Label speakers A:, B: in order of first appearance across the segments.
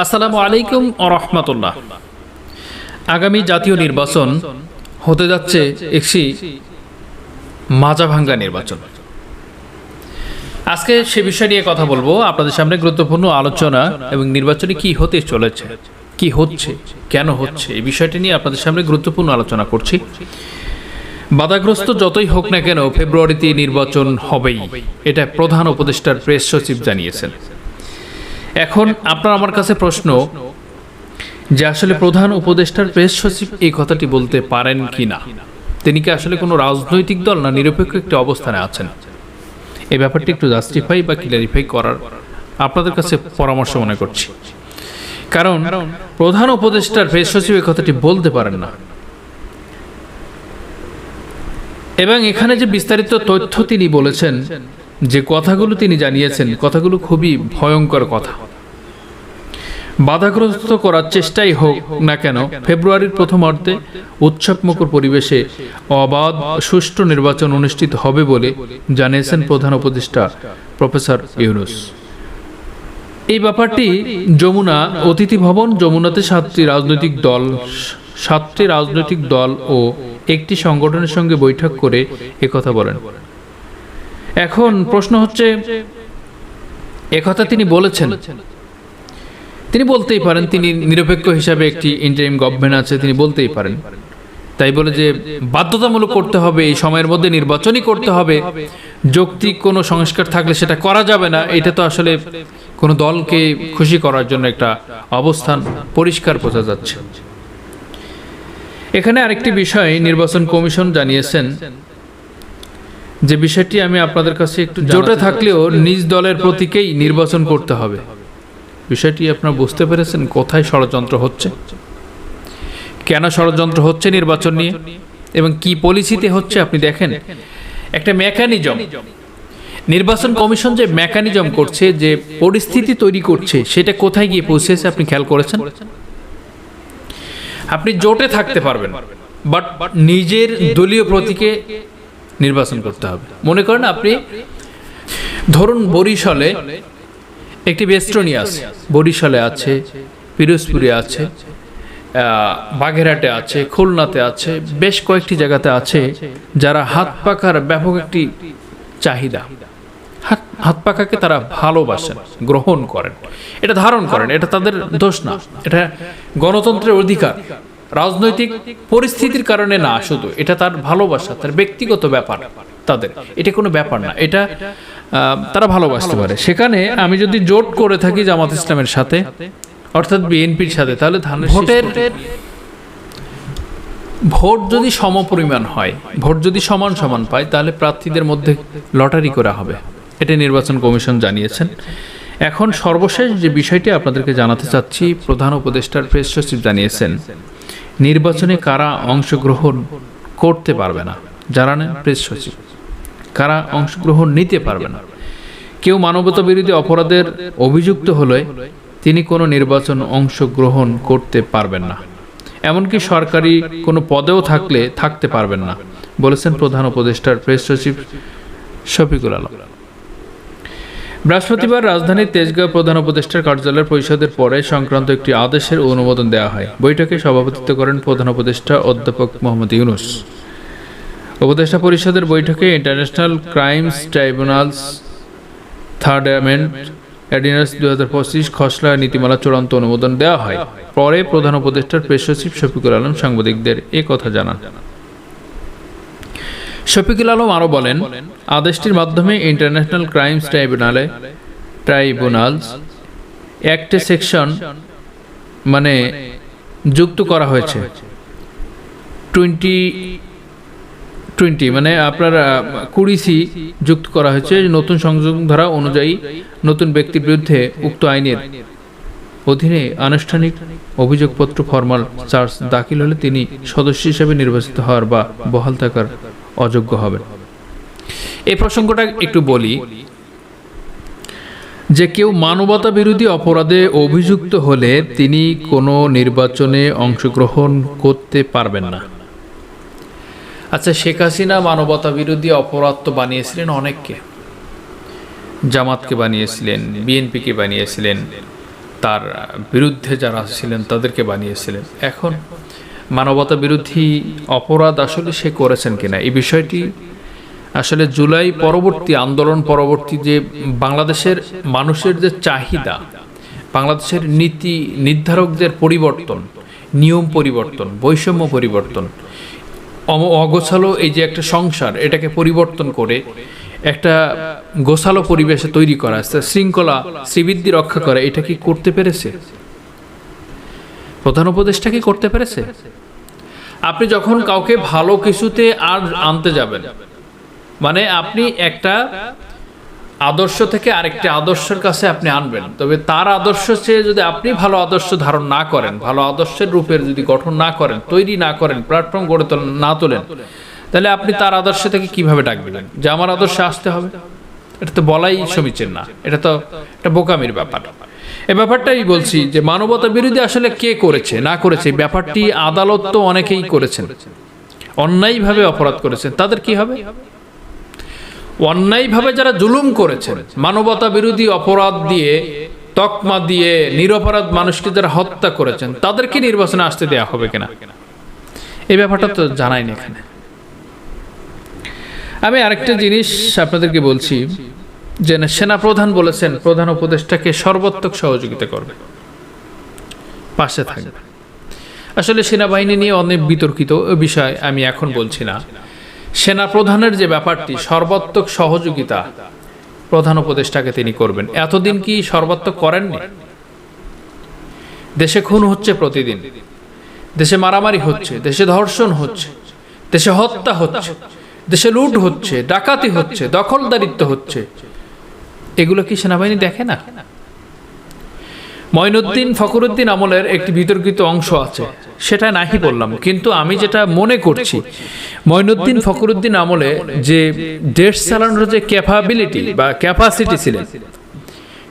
A: আসসালামু আলাইকুম রহমতুল্লাহ। আগামী জাতীয় নির্বাচন হতে যাচ্ছে একটি মাজা ভাঙ্গা নির্বাচন। আজকে সে বিষয় নিয়ে কথা বলব। আপনাদের সামনে গুরুত্বপূর্ণ আলোচনা এবং নির্বাচনে কি হতে চলেছে, কি হচ্ছে, কেন হচ্ছে, এই বিষয়টি নিয়ে আপনাদের সামনে গুরুত্বপূর্ণ আলোচনা করছি। বাধাগ্রস্ত যতই হোক না কেন, ফেব্রুয়ারিতে নির্বাচন হবেই। এটা প্রধান উপদেষ্টার প্রেস সচিব জানিয়েছেন। এখন আপনার আমার কাছে প্রশ্ন যে আসলে প্রধান উপদেষ্টার প্রেস সচিব এই কথাটি বলতে পারেন কি না তিনি কি আসলে কোনো রাজনৈতিক দল না নিরপেক্ষ একটি অবস্থানে আছেন? এই ব্যাপারটি একটু জাস্টিফাই বা ক্লিয়ারিফাই করার আপনাদের কাছে পরামর্শ মনে করছি। কারণ প্রধান উপদেষ্টার প্রেস সচিব এই কথাটি বলতে পারেন না। এবং এখানে যে বিস্তারিত তথ্য তিনি বলেছেন, যে কথাগুলো তিনি জানিয়েছেন, কথাগুলো খুবই ভয়ঙ্কর কথা। বাধাগ্রস্ত করার চেষ্টাই হোক না কেন, ফেব্রুয়ারির প্রথম অর্ধে উৎসবমুখর পরিবেশে অবাধ সুষ্ঠু নির্বাচন অনুষ্ঠিত হবে বলে জানিয়েছেন প্রধান উপদেষ্টা প্রফেসর ইউনুস। এই ব্যাপারটি যমুনা অতিথি ভবন, যমুনাতে সাতটি রাজনৈতিক দল, সাতটি রাজনৈতিক দল ও একটি সংগঠনের সঙ্গে বৈঠক করে একথা বলেন। এখন প্রশ্ন হচ্ছে, একথা তিনি বলেছেন। তিনি বলতেই পারেন, তিনি নিরপেক্ষ হিসাবে একটি ইন্টারিম গভর্নমেন্ট আছে, তিনি বলতেই পারেন। তাই বলে যে, বাধ্যতামূলক করতে হবে, এই সময়ের মধ্যে নির্বাচনই করতে হবে। যৌক্তিক কোনো সংস্কার থাকলে সেটা করা যাবে না, এটা তো আসলে কোনো দলকে খুশি করার জন্য একটা অবস্থান পরিষ্কার বোঝা যাচ্ছে। এখানে আরেকটি বিষয় নির্বাচন কমিশন জানিয়েছেন। যে বিষয়টি আমি আপনাদের কাছে একটু জোটে থাকলেও নিজ দলের প্রতীকেই নির্বাচন করতে হবে। বিষয়টি আপনারা বুঝতে পেরেছেন কোথায় ষড়যন্ত্র হচ্ছে? কেন ষড়যন্ত্র হচ্ছে নির্বাচন নিয়ে? এবং কি পলিসিতে হচ্ছে আপনি দেখেন? একটা মেকানিজম। নির্বাচন কমিশন যে মেকানিজম করছে, যে পরিস্থিতি তৈরি করছে, সেটা কোথায় গিয়ে পৌঁছেছে আপনি খেয়াল করেছেন? আপনি জোটে থাকতে পারবেন, বাট নিজের দলীয় প্রতীকে নির্বাচন করতে হবে। মনে করেন আপনি, ধরুন বরিশালে একটি বেস্টনি আছে বরিশালে আছে, পিরোজপুরে আছে বাগেরহাটে আছে, খুলনাতে আছে, বেশ কয়েকটি জায়গাতে আছে যারা হাত পাখার ব্যাপক একটি চাহিদা। হাত হাত পাখাকে তারা ভালোবাসেন, গ্রহণ করেন। এটা ধারণ করেন, এটা তাদের দোষ না, এটা গণতন্ত্রের অধিকার। রাজনৈতিক পরিস্থিতির কারণে না শুধু এটা তার ভালোবাসা তার ব্যক্তিগত ব্যাপার তাদের। এটা কোনো ব্যাপার না এটা তারা ভালোবাসতে পারে। সেখানে আমি যদি জোট করে থাকি জামাত ইসলামের সাথে অর্থাৎ বিএনপির সাথে তাহলে ভোটের ভোট যদি সম পরিমাণ হয় ভোট যদি সমান সমান পায় তাহলে প্রার্থীদের মধ্যে লটারি করা হবে। এটা নির্বাচন কমিশন জানিয়েছেন। এখন সর্বশেষ যে বিষয়টি আপনাদেরকে জানাতে চাচ্ছি প্রধান উপদেষ্টার প্রেস সচিব জানিয়েছেন নির্বাচনে কারা অংশগ্রহণ করতে পারবে না? জানানেন প্রেস সচিব। কারা অংশগ্রহণ নিতে পারবে না? কেউ মানবতা বিরোধী অপরাধের অভিযুক্ত হলে তিনি কোনো নির্বাচন অংশগ্রহণ করতে পারবেন না। এমনকি সরকারি কোনো পদেও থাকলে, থাকতে পারবেন না, বলেছেন প্রধান উপদেষ্টার প্রেস সচিব শফিকুল আলম। বৃহস্পতিবার রাজধানীর তেজগাঁও প্রধান উপদেষ্টার কার্যালয়ের পরিষদের পরে সংক্রান্ত একটি আদেশের অনুমোদন দেওয়া হয়। বৈঠকে সভাপতিত্ব করেন প্রধান উপদেষ্টা অধ্যাপক মোহাম্মদ ইউনুস। উপদেষ্টা পরিষদের বৈঠকে international crimes tribunals, third amend ordinance দু হাজার পঁচিশ, খসড়া নীতিমালা চূড়ান্ত অনুমোদন দেওয়া হয়। পরে প্রধান উপদেষ্টার প্রেস সচিব শফিকুল আলম সাংবাদিকদের এ কথা জানান। শফিকুল আলম আরও বলেন, আদেশটির মাধ্যমে ইন্টারন্যাশনাল ক্রাইমস ট্রাইব্যুনালে ট্রাইব্যুনালস অ্যাক্টে সেকশন মানে যুক্ত করা হয়েছে। টোয়েন্টি টোয়েন্টি মানে আপনার কুড়ি সি যুক্ত করা হয়েছে, নতুন সংযোগ ধারা অনুযায়ী নতুন ব্যক্তির বিরুদ্ধে উক্ত আইনের অধীনে আনুষ্ঠানিক অভিযোগপত্র ফরমাল চার্জ দাখিল হলে তিনি সদস্য হিসেবে নির্বাচিত হওয়ার বা বহাল থাকার অযোগ্য হবেন এই প্রসঙ্গটা একটু বলি যে কেউ মানবতা বিরোধী অপরাধে অভিযুক্ত হলে তিনি কোনো নির্বাচনে অংশগ্রহণ করতে পারবেন না। আচ্ছা শেখ হাসিনা মানবতা বিরোধী অপরাধ তো বানিয়েছিলেন অনেককে। জামাতকে বানিয়েছিলেন, বিএনপিকে বানিয়েছিলেন, তার বিরুদ্ধে যারা ছিলেন তাদেরকে বানিয়েছিলেন। এখন মানবতা বিরোধী অপরাধ আসলে সে করেছেন কিনা? এই বিষয়টি আসলে জুলাই পরবর্তী আন্দোলন পরবর্তী যে বাংলাদেশের মানুষের যে চাহিদা, বাংলাদেশের নীতি নির্ধারকদের পরিবর্তন, নিয়ম পরিবর্তন, বৈষম্য পরিবর্তন অগোছালো এই যে একটা সংসার, এটাকে পরিবর্তন করে একটা গোছালো পরিবেশে তৈরি করা শৃঙ্খলা শ্রীবৃদ্ধি রক্ষা করা, এটা কি করতে পেরেছে? প্রধান উপদেষ্টা কি করতে পেরেছে? আপনি যখন কাউকে ভালো কিছুতে আর আনতে যাবেন মানে আপনি একটা আদর্শ থেকে আরেকটি আদর্শের কাছে আপনি আনবেন, তবে তার আদর্শ চেয়ে যদি আপনি ভালো আদর্শ ধারণ না করেন, ভালো আদর্শের রূপের যদি গঠন না করেন, তৈরি না করেন প্ল্যাটফর্ম গড়ে তোলেন, না তোলেন, তাহলে আপনি তার আদর্শ থেকে কীভাবে ডাকবেন যে আমার আদর্শে আসতে হবে? এটা তো বলাই সমীচীন না, এটা তো একটা বোকামির ব্যাপার। এ ব্যাপারটাই বলছি যে মানবতা বিরোধী আসলে কে করেছে, না করেছে ব্যাপারটি আদালত তো অনেকেই করেছেন। অন্যায়ভাবে অপরাধ করেছেন। তাদের কি হবে? অন্যায়ভাবে যারা জুলুম করেছেন, মানবতা বিরোধী অপরাধ দিয়ে, তকমা দিয়ে, নিরপরাধ মানুষকে যারা হত্যা করেছেন তাদেরকে নির্বাচনে আসতে দেওয়া হবে কিনা? এই ব্যাপারটা তো জানাই না এখানে। আমি আরেকটা জিনিস আপনাদেরকে বলছি। যে না, সেনাপ্রধান বলেছেন প্রধান উপদেষ্টাকে সর্বাত্মক সহযোগিতা করবে। পাশে থাকবে আসলে সেনাবাহিনী নিয়ে অনেক বিতর্কিত বিষয় আমি এখন বলছি না। সেনা প্রধানের যে ব্যাপারটি সর্বাত্মক সহযোগিতা প্রধান উপদেষ্টাকে তিনি করবেন। এতদিন কি সর্বাত্মক করেননি? দেশে খুন হচ্ছে প্রতিদিন। দেশে মারামারি হচ্ছে দেশে ধর্ষণ হচ্ছে দেশে হত্যা হচ্ছে দেশে লুট হচ্ছে ডাকাতি হচ্ছে দখলদারিত্ব হচ্ছে। এগুলো কি সেনাবাহিনী দেখে না? মঈনুদ্দিন ফখরুদ্দিন আমলের একটি বিতর্কিত অংশ আছে, সেটা নাহি বললাম, কিন্তু আমি যেটা মনে করছি ময়নুদ্দিন ফখরুদ্দিন আমলে যে দেশ চালানোর যে ক্যাপাবিলিটি বা ক্যাপাসিটি ছিলেন,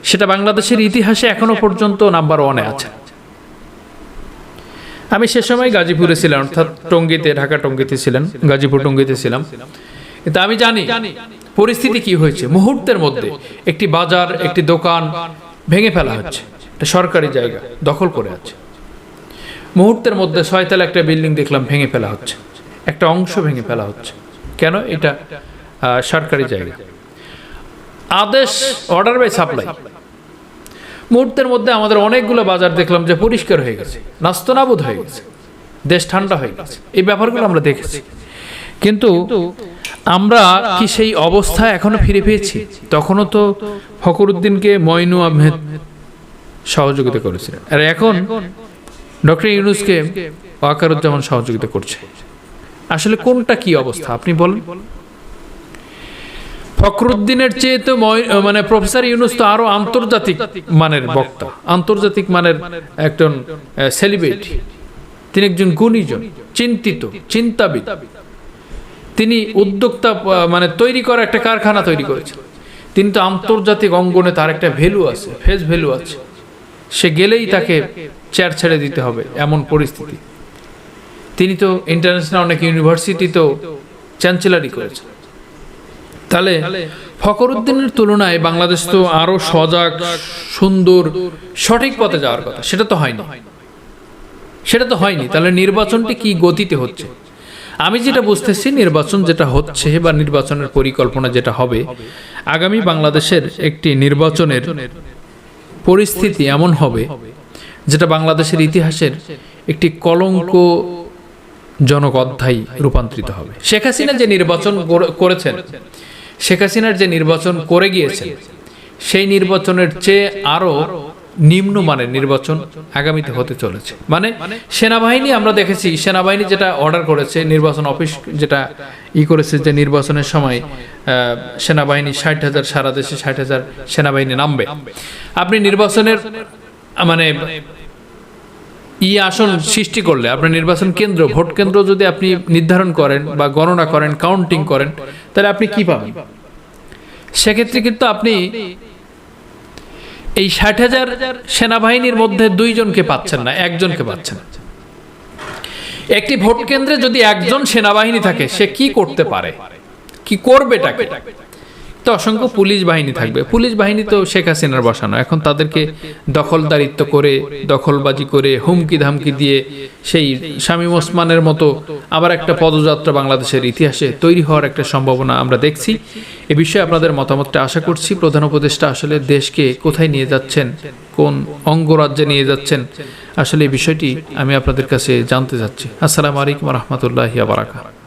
A: সেটা বাংলাদেশের ইতিহাসে এখনও পর্যন্ত নাম্বার ওয়ানে আছে। আমি সে সময় গাজীপুরে ছিলাম, অর্থাৎ টঙ্গিতে, ঢাকা টঙ্গিতে ছিলেন, গাজীপুর টঙ্গিতে ছিলাম। কিন্তু আমি জানি পরিস্থিতি কি হয়েছে? মুহূর্তের মধ্যে একটি বাজার, একটি দোকান ভেঙে ফেলা হচ্ছে। এটা সরকারি জায়গা, দখল করে আছে। মুহূর্তের মধ্যে ছয়তলা একটা বিল্ডিং দেখলাম ভেঙে ফেলা হচ্ছে। একটা অংশ ভেঙে ফেলা হচ্ছে। কেন? এটা সরকারি জায়গা। আদেশ অর্ডার বাই সাপ্লাই মুহূর্তের মধ্যে আমাদের অনেকগুলো বাজার দেখলাম যে পরিষ্কার হয়ে গেছে, নাস্তনাবুদ হয়ে গেছে, দেশ ঠান্ডা হয়ে গেছে। এই ব্যাপারগুলো আমরা দেখেছি। কিন্তু আমরা কি সেই অবস্থা এখনও ফিরে পেয়েছি? তখনও তো ফখরুদ্দিনকে মইনু আহমেদ সহযোগিতা করেছিলেন। আর এখন ডক্টর ইউনুসকে ওয়াকারুজ্জামান সহযোগিতা করছে। আসলে কোনটা কি অবস্থা, আপনি বলেন? ফখরুদ্দিনের চেয়ে তো মানে প্রফেসর ইউনুস তো আরও আন্তর্জাতিক মানের বক্তা। আন্তর্জাতিক মানের একজন সেলিব্রিটি তিনি একজন গুণীজন, চিন্তিত, চিন্তাবিদ। তিনি উদ্যোক্তা মানে তৈরি করা একটা কারখানা তৈরি করেছেন তিনি তো আন্তর্জাতিক অঙ্গনে তার একটা ভ্যালু আছে ফেস ভ্যালু আছে। সে গেলেই তাকে চেয়ার ছেড়ে দিতে হবে এমন পরিস্থিতি। তিনি তো ইন্টারন্যাশনাল অনেক ইউনিভার্সিটি তো চ্যান্সেলারি করেছেন। তাহলে ফখরুদ্দিনের তুলনায় বাংলাদেশ তো আরও সজাগ, সুন্দর, সঠিক পথে যাওয়ার কথা। সেটা তো হয়নি। সেটা তো হয়নি। তাহলে নির্বাচনটি কি গতিতে হচ্ছে? আমি যেটা বুঝতেছি, নির্বাচন যেটা হচ্ছে বা নির্বাচনের পরিকল্পনা যেটা হবে, আগামী বাংলাদেশের একটি নির্বাচনের পরিস্থিতি এমন হবে যেটা বাংলাদেশের ইতিহাসের একটি কলঙ্ক জনক অধ্যায় রূপান্তরিত হবে। শেখ হাসিনা যে নির্বাচন করেছেন, শেখ হাসিনার যে নির্বাচন করে গিয়েছেন, সেই নির্বাচনের চেয়ে আরও নিম্নমানের নির্বাচন আগামীতে হতে চলেছে। মানে সেনাবাহিনী, আমরা দেখেছি সেনাবাহিনী যেটা অর্ডার করেছে, নির্বাচন অফিস যেটা ই করেছে যে নির্বাচনের সময় সেনাবাহিনী ষাট হাজার, সারা দেশে ষাট হাজার সেনাবাহিনী নামবে। আপনি নির্বাচনের মানে ই আসন সৃষ্টি করলে, আপনার নির্বাচন কেন্দ্র, ভোট কেন্দ্র যদি আপনি নির্ধারণ করেন বা গণনা করেন কাউন্টিং করেন, তাহলে আপনি কি পাবেন? সেক্ষেত্রে কিন্তু আপনি এই ষাট হাজার সেনাবাহিনীর মধ্যে দুইজনকে পাচ্ছেন না, একজনকে পাচ্ছেন একটি ভোট কেন্দ্রে যদি একজন সেনাবাহিনী থাকে, সে কি করতে পারে? কি করবেটাকে তো অসংখ্য পুলিশ বাহিনী থাকবে। পুলিশ বাহিনী তো শেখ হাসিনার বসানো। এখন তাদেরকে দখলদারিত্ব করে, দখলবাজি করে হুমকি ধামকি দিয়ে সেই শামীম ওসমানের মতো আবার একটা পদযাত্রা বাংলাদেশের ইতিহাসে তৈরি হওয়ার একটা সম্ভাবনা আমরা দেখছি। এ বিষয়ে আপনাদের মতামতটা আশা করছি। প্রধান উপদেষ্টা আসলে দেশকে কোথায় নিয়ে যাচ্ছেন, কোন অঙ্গরাজ্যে নিয়ে যাচ্ছেন, আসলে এই বিষয়টি আমি আপনাদের কাছে জানতে চাচ্ছি। আসসালামু আলাইকুম রহমতুল্লাহ বারাকাত